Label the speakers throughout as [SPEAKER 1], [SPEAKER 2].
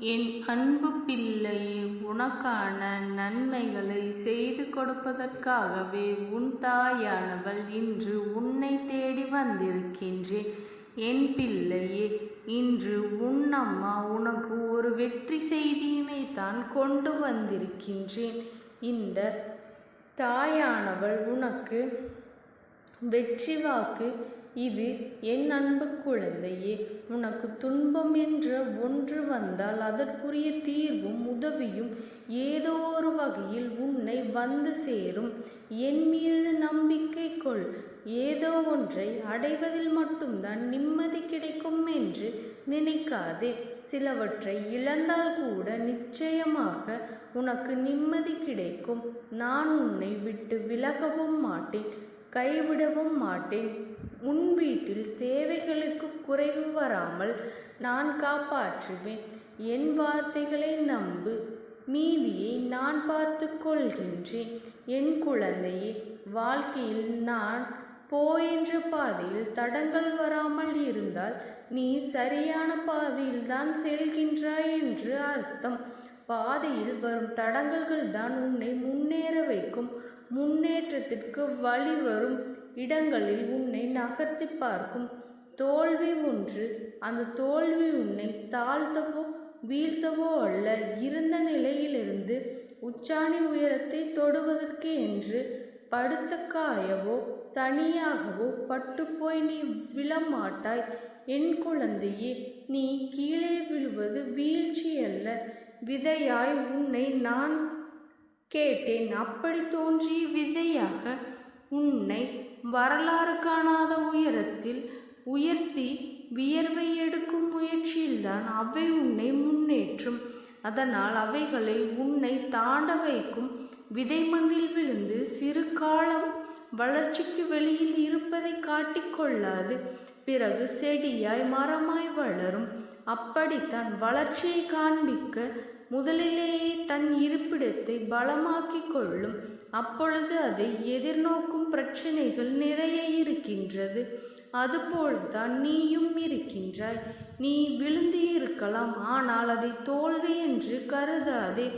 [SPEAKER 1] என் அன்பு பிள்ளையே உனக்கான நன்மைகளை செய்து கொடுப்பதற்காகவே உன் தாயானவள் இன்று உன்னை தேடி வந்திருக்கின்றேன். என் பிள்ளையே இன்று உன் அம்மா உனக்கு ஒரு வெற்றி செய்தியினை தான் கொண்டு வந்திருக்கின்றேன். இந்த தாயானவள் உனக்கு வெற்றி வாக்கு இது என் அன்பு குழந்தையே உனக்கு துன்பம் என்ற ஒன்று வந்தால் அதற்குரிய தீர்வும் உதவியும் ஏதோ ஒரு வகையில் உன்னை வந்து சேரும். என் மீது நம்பிக்கை கொள். ஏதோ ஒன்றை அடைவதில் மட்டும்தான் நிம்மதி கிடைக்கும் என்று நினைக்காதே. சிலவற்றை இழந்தால் கூட நிச்சயமாக உனக்கு நிம்மதி கிடைக்கும். நான் உன்னை விட்டு விலகவும் மாட்டேன் கைவிடவும் மாட்டேன். உன் வீட்டில் தேவைகளுக்கு குறைவு வராமல் நான் காப்பாற்றுவேன். என் வார்த்தைகளை நம்பு. மீதியை நான் பார்த்து கொள்கின்றேன். என் குழந்தையே வாழ்க்கையில் நான் போ என்ற பாதையில் தடங்கள் வராமல் இருந்தால் நீ சரியான பாதையில் தான் செல்கின்றாய் என்று அர்த்தம். பாதையில் வரும் தடங்கல்கள் தான் உன்னை முன்னேற வைக்கும். முன்னேற்றத்திற்கு வழிவரும் இடங்களில் உன்னை நகர்த்தி பார்க்கும் தோல்வி ஒன்று. அந்த தோல்வி உன்னை தாழ்த்தவோ வீழ்த்தவோ அல்ல இருந்த நிலையிலிருந்து உச்சாணி உயரத்தை தொடுவதற்கு என்று படுத்த காயவோ தனியாகவோ பட்டுப்போய் நீ விழமாட்டாய். என் குழந்தையே நீ கீழே விழுவது வீழ்ச்சி அல்ல விதையாய் உன்னை நான் கேட்டேன். அப்படி தோன்றிய விதையாக உன்னை வரலாறு காணாத உயரத்தில் உயர்த்தி வியர்வை எடுக்கும் முயற்சியில்தான் அவை உன்னை முன்னேற்றும். அதனால் அவைகளை உன்னை தாண்ட வைக்கும். விதை மண்ணில் விழுந்து சிறு காலம் வளர்ச்சிக்கு வெளியில் இருப்பதை காட்டிக்கொள்ளாது பிறகு செடியாய் மரமாய் வளரும். அப்படித்தான் வளர்ச்சியை காண்பிக்க முதலிலேயே தன் இருப்பிடத்தை பலமாக்கிக் கொள்ளும். அப்பொழுது அதை எதிர்நோக்கும் பிரச்சனைகள் நிறைய இருக்கின்றது. அதுபோல்தான் நீயும் இருக்கின்றாய். நீ விழுந்து இருக்கலாம் ஆனால் அதை தோல்வி என்று கருதாதே.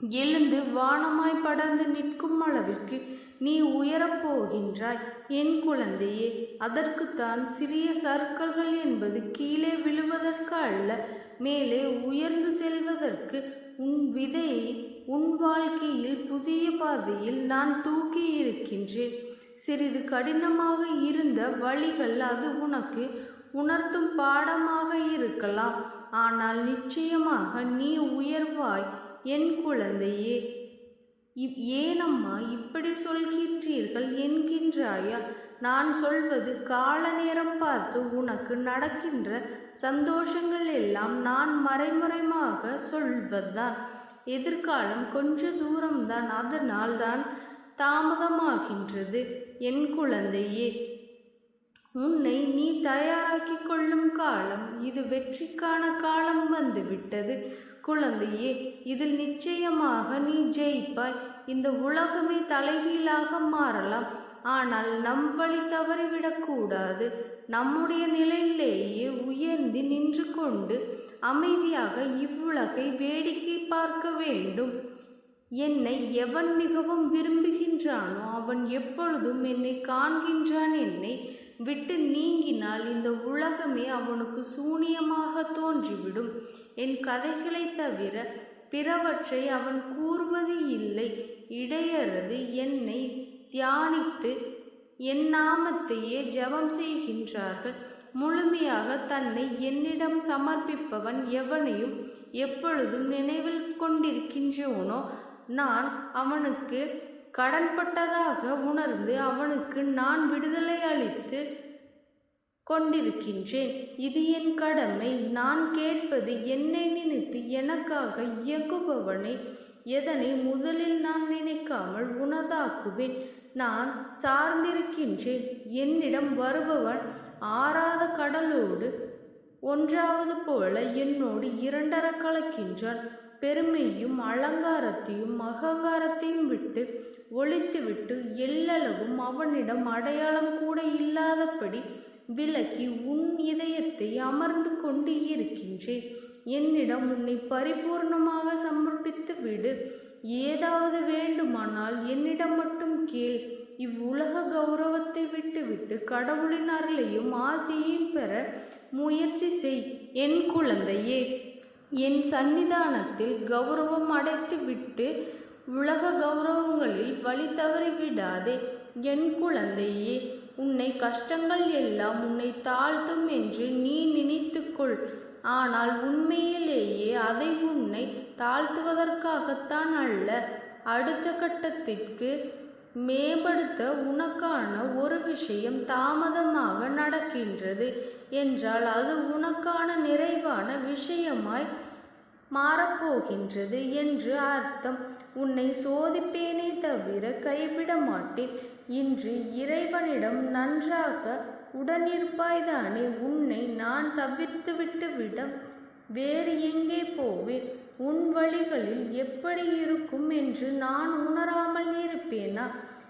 [SPEAKER 1] எழுந்து வானமாய் படர்ந்து நிற்கும் அளவிற்கு நீ உயரப் போகின்றாய். என் குழந்தையே அதற்குத்தான் சிறிய சர்க்கல்கள் என்பது கீழே விழுவதற்கு அல்ல மேலே உயர்ந்து செல்வதற்கு உன் விதையை உன் வாழ்க்கையில் புதிய பாதையில் நான் தூக்கி இருக்கின்றேன். சிறிது கடினமாக இருந்த வழிகள் அது உனக்கு உணர்த்தும் பாடமாக இருக்கலாம். ஆனால் நிச்சயமாக நீ உயர்வாய். என் குழந்தையே ஏனம்மா இப்படி சொல்கின்றீர்கள் என்கின்றாயா? நான் சொல்வது கால நேரம் பார்த்து உனக்கு நடக்கின்ற சந்தோஷங்கள் எல்லாம் நான் மறைமுறைமாக சொல்வதுதான். எதிர்காலம் கொஞ்ச தூரம்தான் அதனால் தான் தாமதமாகின்றது. என் குழந்தையே உன்னை நீ தயாராக்கி கொள்ளும் காலம் இது வெற்றிக்கான காலம் வந்துவிட்டது. குழந்தையே இதில் நிச்சயமாக நீ ஜெயிப்பாய். இந்த உலகமே தலைகீழாக மாறலாம். ஆனால் நம் வழி தவறிவிடக்கூடாது நம்முடைய நிலையிலேயே உயர்ந்து நின்று கொண்டு அமைதியாக இவ்வுலகை வேடிக்கை பார்க்க வேண்டும். என்னை எவன் மிகவும் விரும்புகின்றானோ அவன் எப்பொழுதும் என்னை காண்கின்றான். என்னை விட்டு நீங்கினால் இந்த உலகமே அவனுக்கு சூனியமாக தோன்றிவிடும். என் கதைகளை தவிர பிறவற்றை அவன் கூறுவது இல்லை. இடையறது என்னை தியானித்து என் நாமத்தையே ஜெபம் செய்கின்றார்கள். முழுமையாக தன்னை என்னிடம் சமர்ப்பிப்பவன் எவனையும் எப்பொழுதும் நினைவில் கொண்டிருக்கின்றோனோ நான் அவனுக்கு கடன்பட்டதாக உணர்ந்து அவனுக்கு நான் விடுதலை அளித்து கொண்டிருக்கின்றேன். இது என் கடமை. நான் கேட்பது என்னை நினைத்து எனக்காக இயக்குபவனை எதனை முதலில் நான் நினைக்காமல் உனதாக்குவேன். நான் சார்ந்திருக்கின்றேன். என்னிடம் வருபவன் ஆறாத கடலோடு ஒன்றாவது போல என்னோடு இரண்டர கலக்கின்றான். பெருமையும் அலங்காரத்தையும் அகங்காரத்தையும் விட்டு ஒழித்துவிட்டு எல்லளவும் அவனிடம் அடையாளம் கூட இல்லாதபடி விலக்கி உன் இதயத்தை அமர்ந்து கொண்டு இருக்கின்றேன். என்னிடம் உன்னை பரிபூர்ணமாக சமர்ப்பித்து விடு. ஏதாவது வேண்டுமானால் என்னிடம் மட்டும் கேள். இவ்வுலக கௌரவத்தை விட்டுவிட்டு கடவுளின் அருளையும் ஆசையையும் பெற முயற்சி செய் என் குழந்தையே. என் சந்நிதானத்தில் கௌரவம் அடைத்து விட்டு உலக கௌரவங்களில் வழி தவறி விடாதே. என் குழந்தையே உன்னை கஷ்டங்கள் எல்லாம் உன்னை தாழ்த்தும் என்று நீ நினைத்துக்கொள். ஆனால் உண்மையிலேயே அதை உன்னை தாழ்த்துவதற்காகத்தான் அல்ல. அடுத்த கட்டத்திற்கு மேம்படுத்த உனக்கான ஒரு விஷயம் தாமதமாக நடக்கின்றது என்றால் அது உனக்கு முக்கியமான விஷயமாய் மாறப்போகின்றது என்று அர்த்தம். உன்னை சோதிப்பேனே தவிர கைவிட மாட்டேன். இன்று இறைவனிடம் நன்றாக உடனிருப்பாய்தானே உன்னை நான் தவிர்த்துவிட்டு விட வேறு எங்கே போவேன்? உன் வழிகளில் எப்படி இருக்கும் என்று நான் உணராமல் இருப்பேனா?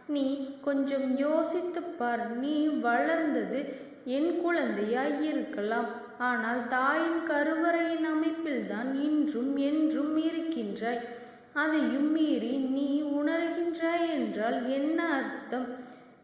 [SPEAKER 1] நீ கொஞ்சம் யோசித்துப்பார் நீ வளர்ந்தது என் குழந்தையாய் இருக்கலாம். ஆனால் தாயின் கருவறையின் அமைப்பில்தான் இன்றும் என்றும் இருக்கின்றாய். அதையும் மீறி நீ உணர்கின்றாய் என்றால் என்ன அர்த்தம்?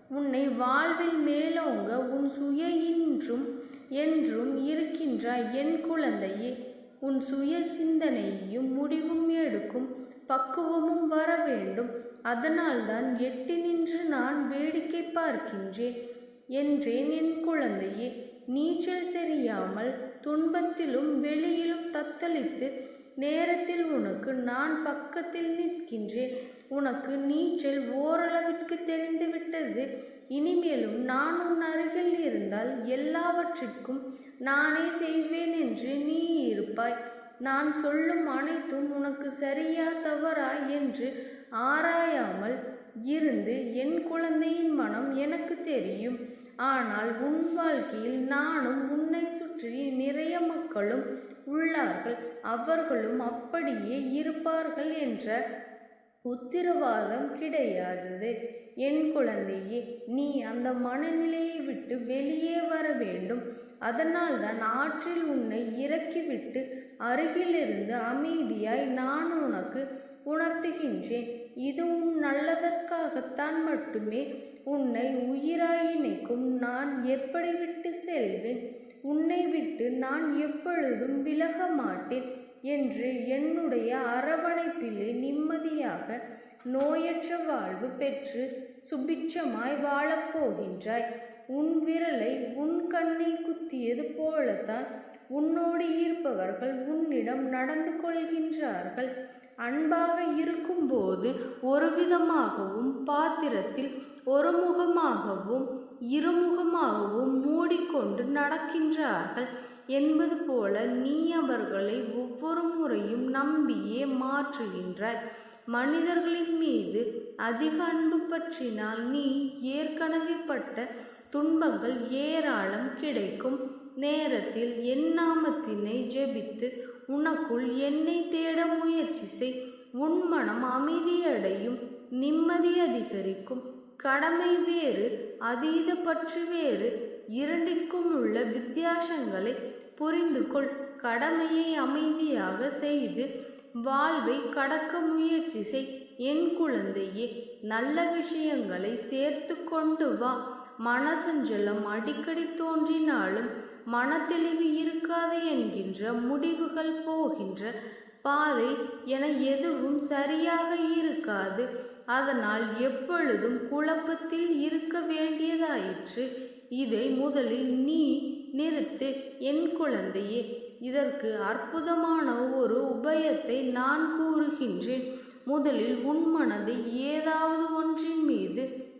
[SPEAKER 1] உன்னை வாழ்வில் மேலோங்க உன் சுய இன்றும் என்றும் இருக்கின்றாய் என் குழந்தையே. உன் சுய சிந்தனையும் முடிவும் எடுக்கும் பக்குவமும் வர வேண்டும். அதனால்தான் எட்டி நின்று நான் வேடிக்கை பார்க்கின்றேன் என்றேன் என் குழந்தையே. நீச்சல் தெரியாமல் துன்பத்திலும் வெளியிலும் தத்தளித்து நேரத்தில் உனக்கு நான் பக்கத்தில் நிற்கின்றேன். உனக்கு நீச்சல் ஓரளவிற்கு தெரிந்துவிட்டது இனிமேலும் நான் உன் அருகில் இருந்தால் எல்லாவற்றிற்கும் நானே செய்வேன் என்று நீ இருப்பாய். நான் சொல்லும் அனைத்தும் உனக்கு சரியா தவறா? என்று ஆராயாமல் இருந்து என் குழந்தையின் மனம் எனக்கு தெரியும். ஆனால் உன் வாழ்க்கையில் நானும் உன்னை சுற்றி நிறைய மக்களும் உள்ளார்கள். அவர்களும் அப்படியே இருப்பார்கள் என்ற உத்திரவாதம் கிடையாதது. என் குழந்தையே நீ அந்த மனநிலையை விட்டு வெளியே வர வேண்டும். அதனால் தான் ஆற்றில் உன்னை இறக்கிவிட்டு அருகிலிருந்து அமைதியாய் நான் உனக்கு உணர்த்துகின்றேன். இது உன் நல்லதற்காகத்தான் மட்டுமே. உன்னை உயிராய் இணைக்கும் நான் எப்படி விட்டு செல்வேன்? உன்னை விட்டு நான் எப்பொழுதும் விலக மாட்டேன் என்று என்னுடைய அரவணைப்பிலே நிம்மதியாக நோயற்ற வாழ்வு பெற்று சுபிட்சமாய் வாழப்போகின்றாய் உன் விரலை உன் கண்ணை குத்தியது போலத்தான் உன்னோடு இருப்பவர்கள் உன்னிடம் நடந்து கொள்கின்றார்கள். அன்பாக இருக்கும்போது ஒரு விதமாகவும் பாத்திரத்தில் ஒரு முகமாகவும் இருமுகமாகவும் மூடிக்கொண்டு நடக்கின்றார்கள் என்பது போல நீ அவர்களை ஒவ்வொரு முறையும் நம்பியே மாற்றுகின்றாய். மனிதர்களின் மீது அதிக அன்பு பற்றினால் நீ ஏற்கனவே பட்ட துன்பங்கள் ஏராளம் கிடைக்கும். நேரத்தில் என் நாமத்தினை ஜெபித்து உனக்குள் என்னை தேட முயற்சி செய். உன் மனம் அமைதியடையும் நிம்மதி அதிகரிக்கும். கடமை வேறு அதீத பற்று வேறு. இரண்டிற்கும் உள்ள வித்தியாசங்களை புரிந்து கொள். கடமையை அமைதியாக செய்து வாழ்வை கடக்க முயற்சி செய். என் குழந்தையே நல்ல விஷயங்களை சேர்த்து கொண்டு வா. மனசஞ்சலம் அடிக்கடி தோன்றினாலும் மனத்தெளிவு இருக்காது என்கின்ற முடிவுகள் போகின்ற பாதை என எதுவும் சரியாக இருக்காது. அதனால் எப்பொழுதும் குழப்பத்தில் இருக்க வேண்டியதாயிற்று. இதை முதலில் நீ நிறுத்து என் குழந்தையே. இதற்கு அற்புதமான ஒரு உபயத்தை நான் கூறுகின்றேன். முதலில் உன் மனதை ஏதாவது ஒன்றின் மீது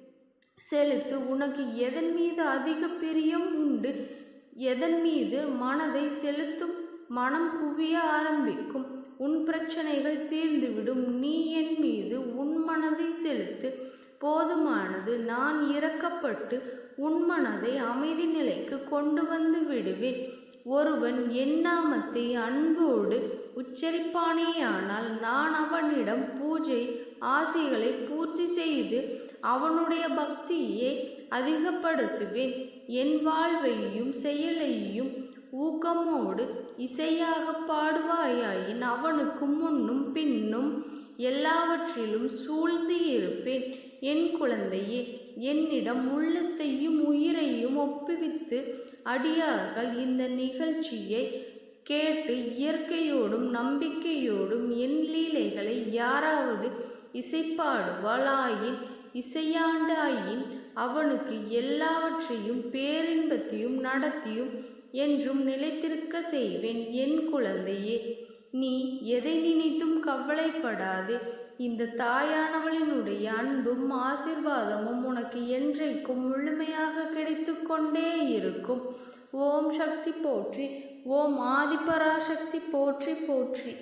[SPEAKER 1] செலுத்து. உனக்கு எதன் மீது அதிக பிரியம் உண்டு? எதன் மீது மனதை செலுத்தும்? மனம் குவிய ஆரம்பிக்கும். உன் பிரச்சனைகள் தீர்ந்துவிடும். நீ என் மீது உன் மனதை செலுத்து. போதுமானது. நான் இறக்கப்பட்டு உன் மனதை அமைதி நிலைக்கு கொண்டு வந்து விடுவேன். ஒருவன் என் நாமத்தை அன்போடு உச்சரிப்பானேயானால் நான் அவனிடம் பூஜை ஆசைகளை பூர்த்தி செய்து அவனுடைய பக்தியை அதிகப்படுத்துவேன். என் வாழ்வையும் செயலையும் ஊக்கமோடு இசையாக பாடுவாயாயின் அவனுக்கு முன்னும் பின்னும் எல்லாவற்றிலும் சூழ்ந்து இருப்பேன். என் குழந்தையே என்னிடம் உள்ளத்தையும் உயிரையும் ஒப்புவித்து அடியார்கள் இந்த நிகழ்ச்சியை கேட்டு இயற்கையோடும் நம்பிக்கையோடும் என் லீலைகளை யாராவது இசைப்பாடுவாளாயின் இசையாண்டாயின் அவனுக்கு எல்லாவற்றையும் பேரின்பத்தையும் நடத்தியும் என்றும் நிலைத்திருக்க செய்வேன் என் குழந்தையே. நீ எதை நினைத்தும் கவலைப்படாதே. இந்த தாயானவளினுடைய அன்பும் ஆசிர்வாதமும் உனக்கு என்றைக்கும் முழுமையாக கிடைத்து கொண்டே இருக்கும். ஓம் சக்தி போற்றி ஓம் ஆதிபராசக்தி போற்றி போற்றி.